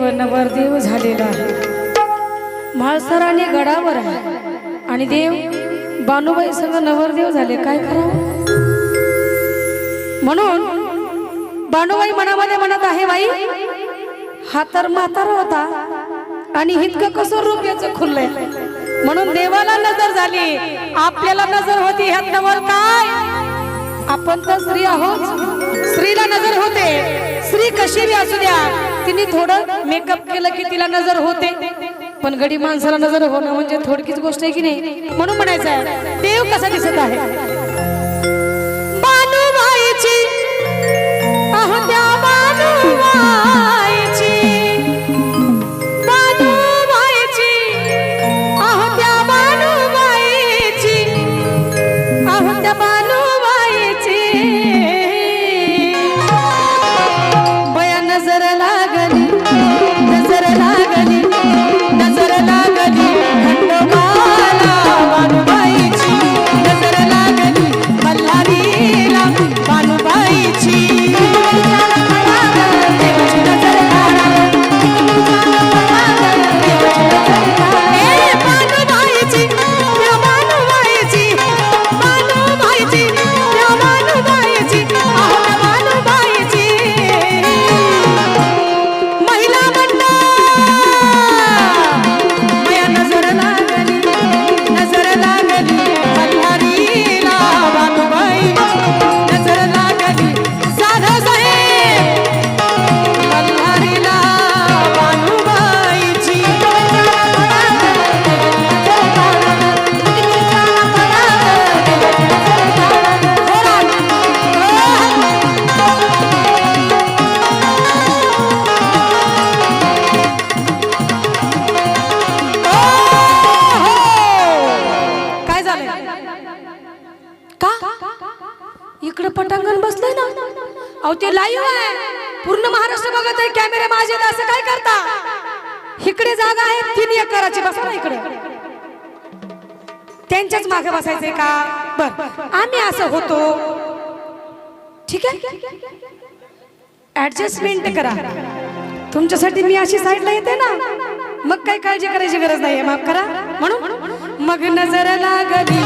नवरदेव झालेला आहे. म्हाळसराने गडावर आहे. आणि देव बानुबाई संग नवरदेव झाले. काय करावं? म्हणून बानुबाई मनामध्ये म्हणत आहे बाई हा तर म्हातारा होता आणि इतकं कसं रूप याचं खुललंय? म्हणून देवाला नजर झाली. आपल्याला नजर होती ह्यात नवर काय? आपण तर स्त्री आहोत. स्त्रीला नजर होते. स्त्री कशी बी असू द्या तिने थोडं मेकअप केलं की तिला नजर होते. पण गडी माणसाला नजर होणं म्हणजे थोडकीच गोष्ट आहे की नाही? म्हणून म्हणायचं आहे देव कसा दिसत आहे? बानुबाईची अहो ते लाईव्ह आहे. पूर्ण महाराष्ट्र बघत आहे कॅमेरे माझे असं काय करता? इकडे जागा आहे तीन एकराची बसा ना इकडे. त्यांच्याच मागे बसायचंय का? बर आम्ही असं होतो. ठीक आहे? ऍडजस्टमेंट करा. तुमच्यासाठी मी अशी साईडला येते ना. मग काही काळजी करायची गरज नाहीये माफ करा. म्हणून मग नजर लागली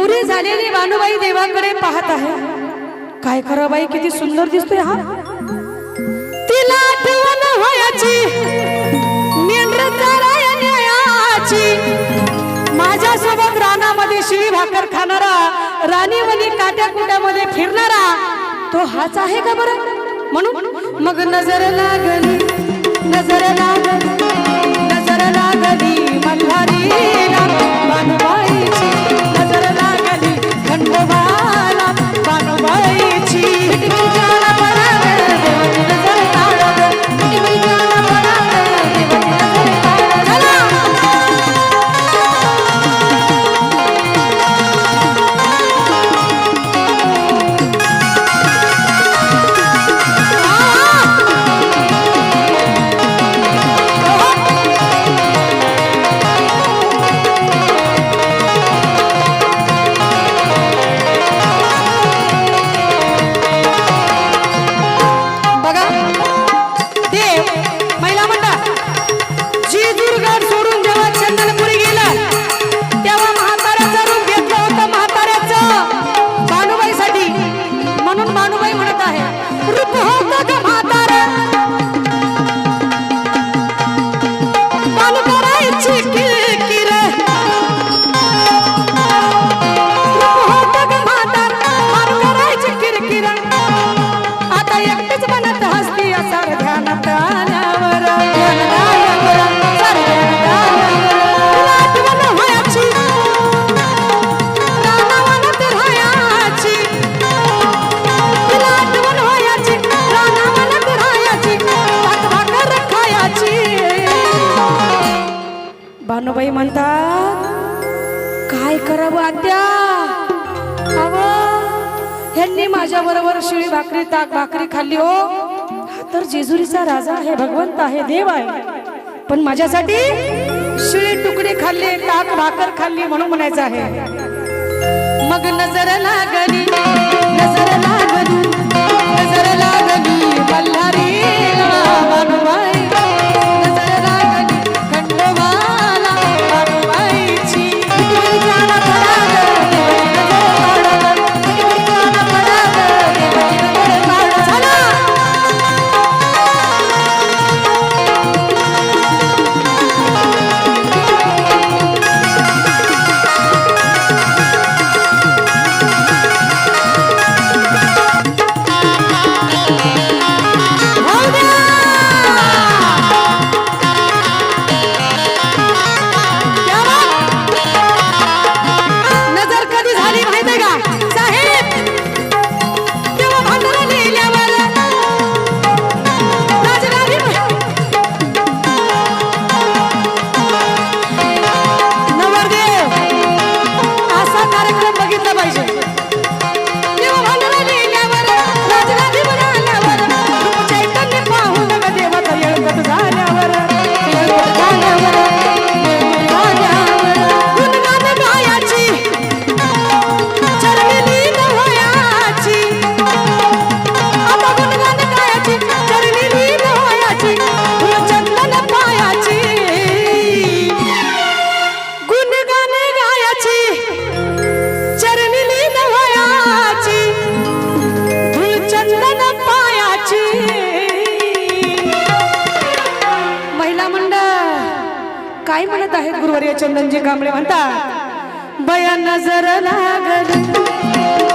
नवरी झालेली बानुबाई देवाकडे पाहत आहे. काय खरं बाई किती सुंदर दिसतोय हा. तिला आठवण व्हायची मेंढर चाराया माझ्यासोबत रानामध्ये शिळी भाकर खाणारा राणीमध्ये काट्या कुट्यामध्ये फिरणारा तो हाच आहे का बरं? म्हणून मग नजर लागली नजर लागली. भानुबाई म्हणतात काय करावं आत्या? अव ह्यांनी माझ्या बरोबर शिळी भाकरी ताक भाकरी खाल्ली हो. तर जेजुरीचा राजा आहे भगवंत आहे देव आहे. पण माझ्यासाठी शिळी तुकडे खाल्ले ताक भाकर खाल्ली म्हणून म्हणायचं आहे. मग नजर लागली नजर आहेत गुरुवर्य चंदनजी कांबळे म्हणतात बया नजर लागली.